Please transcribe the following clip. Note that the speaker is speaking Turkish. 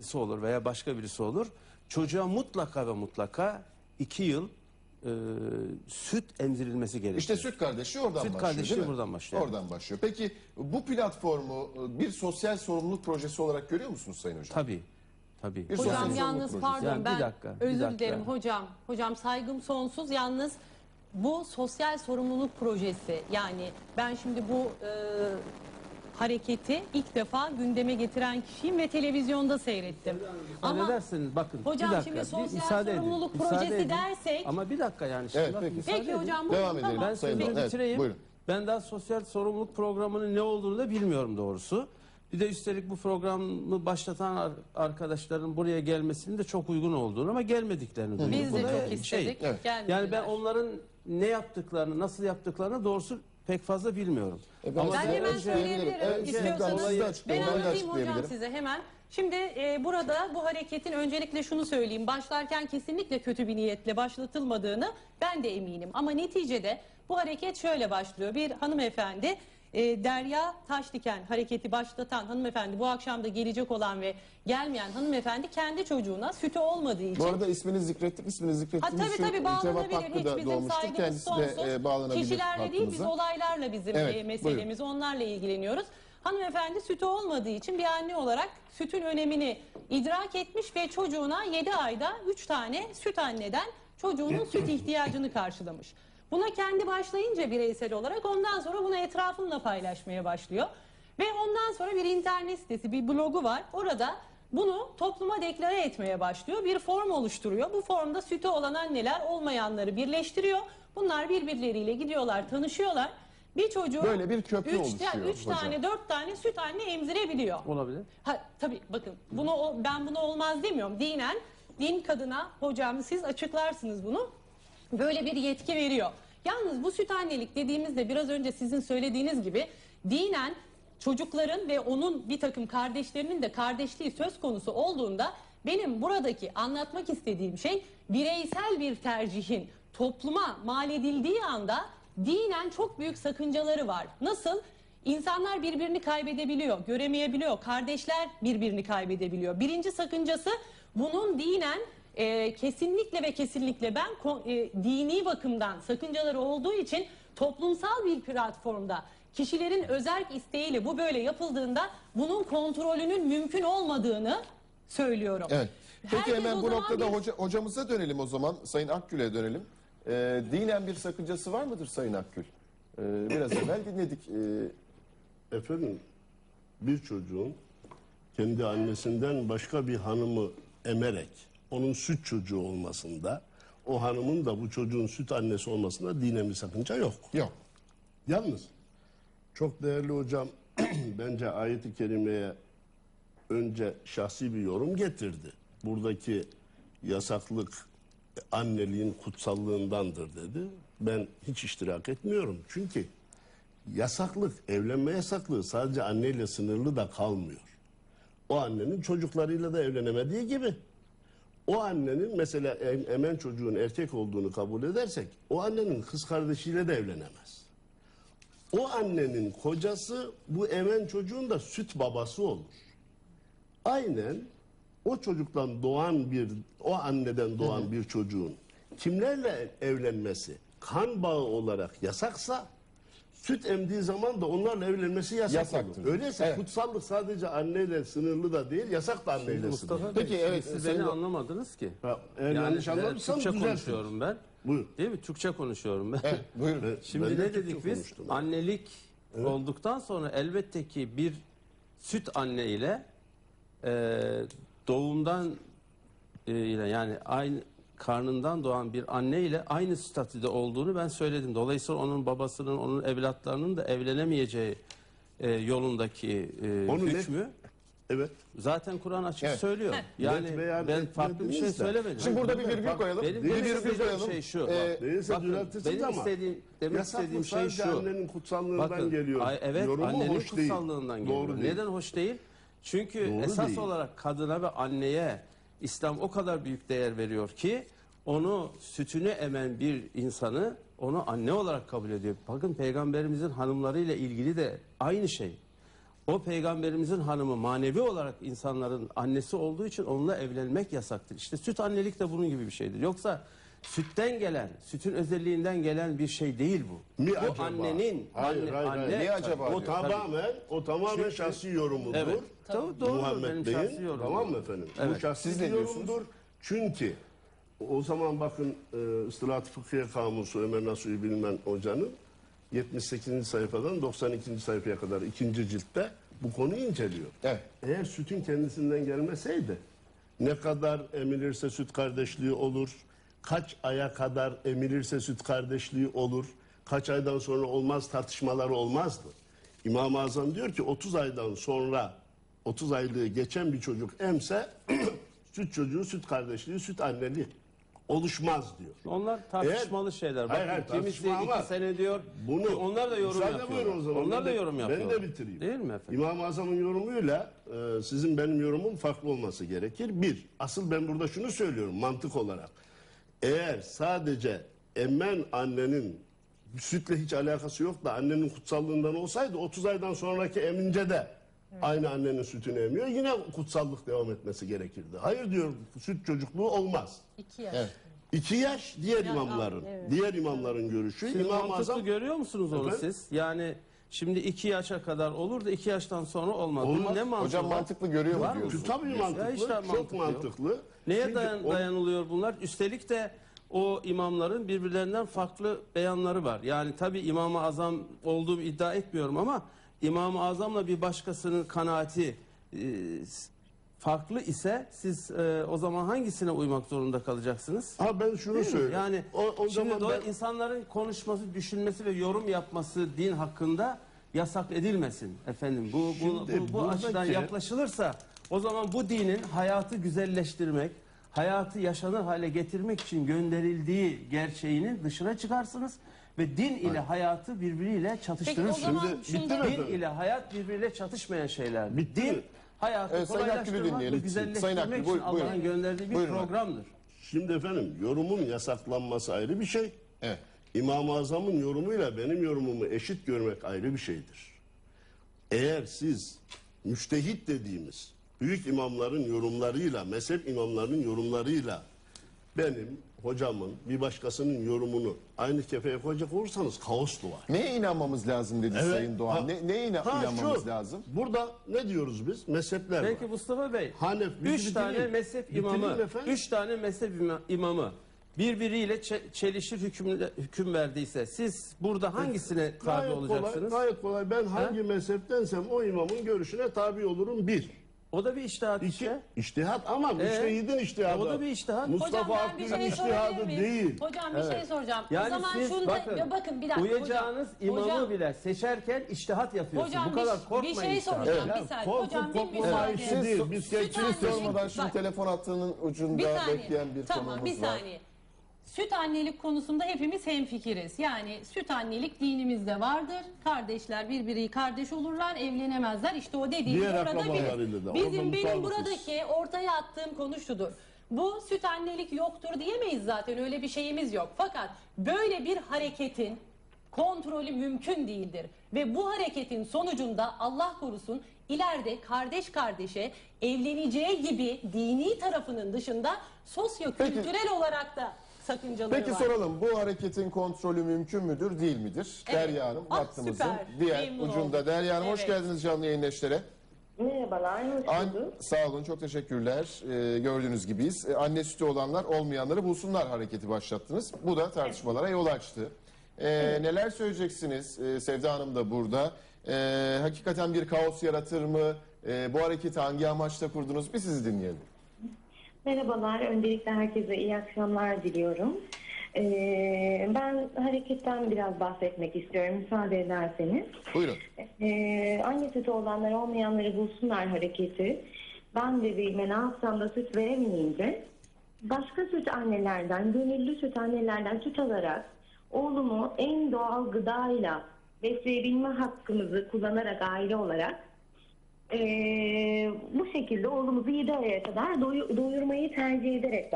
birisi olur veya başka birisi olur. Çocuğa mutlaka ve mutlaka iki yıl e, süt emzirilmesi gerekir. İşte süt kardeşi oradan Süt başlıyor kardeşliği değil mi? buradan başlıyor. Oradan başlıyor. Peki bu platformu e, bir sosyal sorumluluk projesi olarak görüyor musunuz Sayın Hocam? Tabii. Tabii. Bir sosyal Hocam sorumluluk yalnız projesi. pardon Yani bir ben dakika, bir özür dakika. dilerim hocam. Hocam saygım sonsuz yalnız bu sosyal sorumluluk projesi yani ben şimdi bu e, hareketi ilk defa gündeme getiren kişiyim ve televizyonda seyrettim. Ama edersiniz bakın Hocam bir dakika. şimdi bir sosyal müsaade edin, sorumluluk müsaade projesi edin. dersek- Ama bir dakika yani şimdi Evet, bakın, peki. müsaade Peki edin. hocam Devam buyurun, edelim. Ben Sayın sözümü Doğan, evet, bitireyim. buyurun. Ben daha sosyal sorumluluk programının ne olduğunu da bilmiyorum doğrusu. Bir de üstelik bu programı başlatan ar- arkadaşların buraya gelmesinin de çok uygun olduğunu ama gelmediklerini duydum. Biz de Bu da çok istedik. evet. gelmediler. Yani ben onların ne yaptıklarını, nasıl yaptıklarını doğrusu pek fazla bilmiyorum. E ben Ama Ben size hemen açıklayabilirim. söyleyebilirim Evet, istiyorsanız. açıklayın, Ben ben de anlatayım hocam açıklayabilirim. size hemen. Şimdi e, burada bu hareketin öncelikle şunu söyleyeyim. Başlarken kesinlikle kötü bir niyetle başlatılmadığını ben de eminim. Ama neticede bu hareket şöyle başlıyor. Bir hanımefendi e, Derya Taşdiken hareketi başlatan hanımefendi bu akşam da gelecek olan ve gelmeyen hanımefendi kendi çocuğuna sütü olmadığı için Bu arada ismini zikrettik. İsmini Ha, zikrettiğimiz tabii şu tabii cevap bağlanabilir. Hiç bizim doğmuştur. Kendisi sonsuz. de e, bağlanabilir Kişilerle değil biz olaylarla bizim Evet, e, meselemiz. Onlarla ilgileniyoruz. Hanımefendi sütü olmadığı için bir anne olarak sütün önemini idrak etmiş ve çocuğuna 7 ayda 3 tane süt anneden çocuğunun süt ihtiyacını karşılamış. Buna kendi başlayınca bireysel olarak ondan sonra bunu etrafınla paylaşmaya başlıyor. Ve ondan sonra bir internet sitesi, bir blogu var. Orada bunu topluma deklare etmeye başlıyor. Bir form oluşturuyor. Bu formda sütü olan anneler olmayanları birleştiriyor. Bunlar birbirleriyle gidiyorlar, tanışıyorlar. Bir çocuğu Böyle bir köprü üç, oluşuyor üç hocam. tane, dört tane süt anne emzirebiliyor. Olabilir. Ha, tabii bakın bunu o- ben bunu olmaz demiyorum. Dinen din kadına hocam siz açıklarsınız bunu. Böyle bir yetki veriyor. Yalnız bu süt annelik dediğimizde biraz önce sizin söylediğiniz gibi dinen çocukların ve onun bir takım kardeşlerinin de kardeşliği söz konusu olduğunda benim buradaki anlatmak istediğim şey bireysel bir tercihin topluma mal edildiği anda dinen çok büyük sakıncaları var. Nasıl? İnsanlar birbirini kaybedebiliyor, göremeyebiliyor. Kardeşler birbirini kaybedebiliyor. Birinci sakıncası bunun dinen e, kesinlikle ve kesinlikle ben e, dini bakımdan sakıncaları olduğu için toplumsal bir platformda kişilerin özerk isteğiyle bu böyle yapıldığında bunun kontrolünün mümkün olmadığını söylüyorum. Evet. Peki Herkes hemen bu noktada bir- hoca, hocamıza dönelim o zaman. Sayın Akgül'e dönelim. Ee, dinen bir sakıncası var mıdır Sayın Akgül? Ee, biraz evvel dinledik. Ee, Efendim bir çocuğun kendi annesinden başka bir hanımı emerek onun süt çocuğu olmasında o hanımın da bu çocuğun süt annesi olmasında dinen bir sakınca yok. yok. Yalnız çok değerli hocam bence ayet-i kerimeye önce şahsi bir yorum getirdi. Buradaki yasaklık anneliğin kutsallığındandır dedi. Ben hiç iştirak etmiyorum. Çünkü yasaklık, evlenme yasaklığı sadece anneyle sınırlı da kalmıyor. O annenin çocuklarıyla da evlenemediği gibi o annenin mesela em- emen çocuğun erkek olduğunu kabul edersek o annenin kız kardeşiyle de evlenemez. O annenin kocası bu emen çocuğun da süt babası olur. Aynen o çocuktan doğan bir, o anneden doğan bir çocuğun kimlerle evlenmesi kan bağı olarak yasaksa süt emdiği zaman da onlarla evlenmesi yasak Yasaktır. olur. Öyleyse Evet. kutsallık sadece anneyle sınırlı da değil, yasak da anneyle Mustafa sınırlı. Bey, Peki, şimdi evet, siz Sayın beni Do- anlamadınız ki. Ha, eğer yanlış e, anladıysam Türkçe düzeltiniz. konuşuyorum ben. Buyur. Değil mi? Türkçe konuşuyorum ben. Evet, buyurun. Şimdi ben de ne Türkçe dedik biz? konuştum. Annelik olduktan sonra elbette ki bir süt anne ile e, doğumdan e, ile yani aynı karnından doğan bir anne ile aynı statüde olduğunu ben söyledim. Dolayısıyla onun babasının, onun evlatlarının da evlenemeyeceği e, yolundaki e, Onu hükmü Evet. zaten Kur'an açık Evet. söylüyor. Yani Net beyan ben farklı bir şey de. söylemedim. Şimdi burada bir virgül koyalım. Benim bir demek virgül istediğim koyalım. şey şu. Ee, bak, Değilse bakın, düzeltirsiniz benim ama istediğim, demek yasaklık istediğim şey sadece şu. annenin kutsallığından Bakın, geliyor. ay- evet Yorumu annenin hoş değil. kutsallığından geliyor. Doğru değil. Neden hoş değil? Çünkü Doğru esas değil. olarak kadına ve anneye İslam o kadar büyük değer veriyor ki onu sütünü emen bir insanı onu anne olarak kabul ediyor. Bakın peygamberimizin hanımlarıyla ilgili de aynı şey. o peygamberimizin hanımı manevi olarak insanların annesi olduğu için onunla evlenmek yasaktır. İşte süt annelik de bunun gibi bir şeydir. Yoksa sütten gelen, sütün özelliğinden gelen bir şey değil bu. Mi bu acaba? annenin, Hayır, anne, hayır, hayır. anne, Niye acaba? O diyor. tamamen, o tamamen şahsi yorumudur. Evet. Tabii, Muhammed benim Bey'in, şahsi yorumum. tamam mı efendim? Bu Evet. şahsi Siz ne bir diyorsunuz? yorumdur. Çünkü o zaman bakın e, Istilahat Fıkhiye Kamusu Ömer Nasuhi Bilmen Hoca'nın 78. sayfadan 92. sayfaya kadar ikinci ciltte bu konuyu inceliyor. Evet. Eğer sütün kendisinden gelmeseydi ne kadar emilirse süt kardeşliği olur, kaç aya kadar emilirse süt kardeşliği olur, kaç aydan sonra olmaz tartışmaları olmazdı. İmam-ı Azam diyor ki 30 aydan sonra 30 aylığı geçen bir çocuk emse süt çocuğu, süt kardeşliği, süt anneliği oluşmaz diyor. Onlar tartışmalı şeyler. Bakın Hayır, hayır, kimisi iki sene diyor. Bunu ki onlar da yorum buyurun o zaman. Onlar da yorum yapıyorlar. Ben de bitireyim. Değil mi efendim? İmam-ı Azam'ın yorumuyla e, sizin benim yorumum farklı olması gerekir. Bir, asıl ben burada şunu söylüyorum mantık olarak. Eğer sadece emmen annenin sütle hiç alakası yok da annenin kutsallığından olsaydı 30 aydan sonraki emince de aynı annenin sütünü emiyor. Yine kutsallık devam etmesi gerekirdi. Hayır diyor süt çocukluğu olmaz. İki yaş. Evet. İki yaş diğer imamların, evet. diğer imamların görüşü. Siz İmam-ı mantıklı Azam görüyor musunuz onu Efendim? siz? Yani şimdi iki yaşa kadar olur da iki yaştan sonra olmaz. Bunun Olmaz. ne mantığı Hocam var? mantıklı görüyor mu Var mı? diyorsun? Tabii mantıklı, işte çok mantıklı yok. mantıklı. Neye Çünkü dayan, o- dayanılıyor bunlar? Üstelik de o imamların birbirlerinden farklı beyanları var. Yani tabii İmam-ı Azam olduğumu iddia etmiyorum ama İmam-ı Azam'la bir başkasının kanaati e, farklı ise siz e, o zaman hangisine uymak zorunda kalacaksınız? Ha ben şunu Değil mi? söyleyeyim. Yani o, o şimdi zaman doğa- ben, insanların konuşması, düşünmesi ve yorum yapması din hakkında yasak edilmesin efendim. Bu bu, Şimdi bu, bu buradaki- açıdan yaklaşılırsa o zaman bu dinin hayatı güzelleştirmek, hayatı yaşanır hale getirmek için gönderildiği gerçeğinin dışına çıkarsınız ve din ile hayatı birbiriyle Peki o çatıştırırsınız. zaman Şimdi şunu bitti da- mi Din ile hayat birbiriyle çatışmayan şeyler. Bitti din mi? Hayatı Evet, Sayın kolaylaştırmak ve dinleyelim. Sayın güzelleştirmek Akgül, için buyur- Allah'ın buyurun. gönderdiği bir Buyurun. programdır. Şimdi efendim yorumun yasaklanması ayrı bir şey. Evet. İmam-ı Azam'ın yorumuyla benim yorumumu eşit görmek ayrı bir şeydir. Eğer siz müştehit dediğimiz büyük imamların yorumlarıyla, mezhep imamlarının yorumlarıyla benim, hocamın, bir başkasının yorumunu aynı kefeye koyacak olursanız kaos doğar. Neye inanmamız lazım dedi Evet. Sayın Doğan. Ha- Ne, neye ina- Ha, inanmamız şu, lazım? Burada ne diyoruz biz? Mezhepler Peki var. Mustafa Bey, Hanef, üç tane mezhep Bitireyim imamı, efendim. üç tane mezhep ima- imamı birbiriyle çe- çelişir hüküm, hüküm verdiyse siz burada hangisine tabi Gayet olacaksınız? kolay, gayet kolay. Ben hangi mezheptensem o imamın görüşüne tabi olurum bir. O da bir iştihat İki, işte. iştihat ama müştehidin iştihadı. o da bir iştihat. Mustafa Hocam bir Akgül'ün şey iştihadı değil. Hocam bir şey soracağım. o Yani zaman siz şunu bakın, da ya bakın bir dakika uyacağınız hocam. imamı hocam, bile seçerken iştihat yapıyorsunuz. Hocam Bu kadar bir- bir korkmayın. şey soracağım. Evet. bir saniye. Korkun, Hocam bir korkma müsaade. işi değil. Biz annelik- Sormadan şimdi telefon hattının ucunda Bir bekleyen bir tamam konuğumuz bir var. saniye. Süt annelik konusunda hepimiz hemfikiriz. Yani süt annelik dinimizde vardır. Kardeşler birbiri kardeş olurlar, evlenemezler. İşte o dediğimiz Diğer orada akrabalarıyla bilir. da. Bizim benim buradaki ortaya attığım konu şudur. Bu süt annelik yoktur diyemeyiz zaten öyle bir şeyimiz yok. Fakat böyle bir hareketin kontrolü mümkün değildir. Ve bu hareketin sonucunda Allah korusun ileride kardeş kardeşe evleneceği gibi dini tarafının dışında sosyo-kültürel olarak da sakıncaları Peki var. soralım bu hareketin kontrolü mümkün müdür değil midir? Evet. Derya Hanım Ah, hattımızın süper. diğer Memnun ucunda. oldum. Derya Hanım hoş Evet. geldiniz canlı yayın eşlere. Merhabalar, hoş An- bulduk. sağ olun çok teşekkürler. Ee, gördüğünüz gibiyiz. Ee, anne sütü olanlar olmayanları bulsunlar hareketi başlattınız. Bu da tartışmalara yol açtı. Ee, Neler söyleyeceksiniz? Ee, Sevda Hanım da burada. Ee, hakikaten bir kaos yaratır mı? Ee, bu hareketi hangi amaçla kurdunuz? Bir sizi dinleyelim. Merhabalar, öncelikle herkese iyi akşamlar diliyorum. Ee, ben hareketten biraz bahsetmek istiyorum, müsaade ederseniz. Buyurun. Ee, anne sütü olanlar olmayanları bulsunlar hareketi. Ben bebeğime ne yapsam da süt veremeyince başka süt annelerden, gönüllü süt annelerden süt alarak oğlumu en doğal gıdayla besleyebilme hakkımızı kullanarak aile olarak ee, bu şekilde oğlumuzu 7 aya kadar doyu- doyurmayı tercih ederek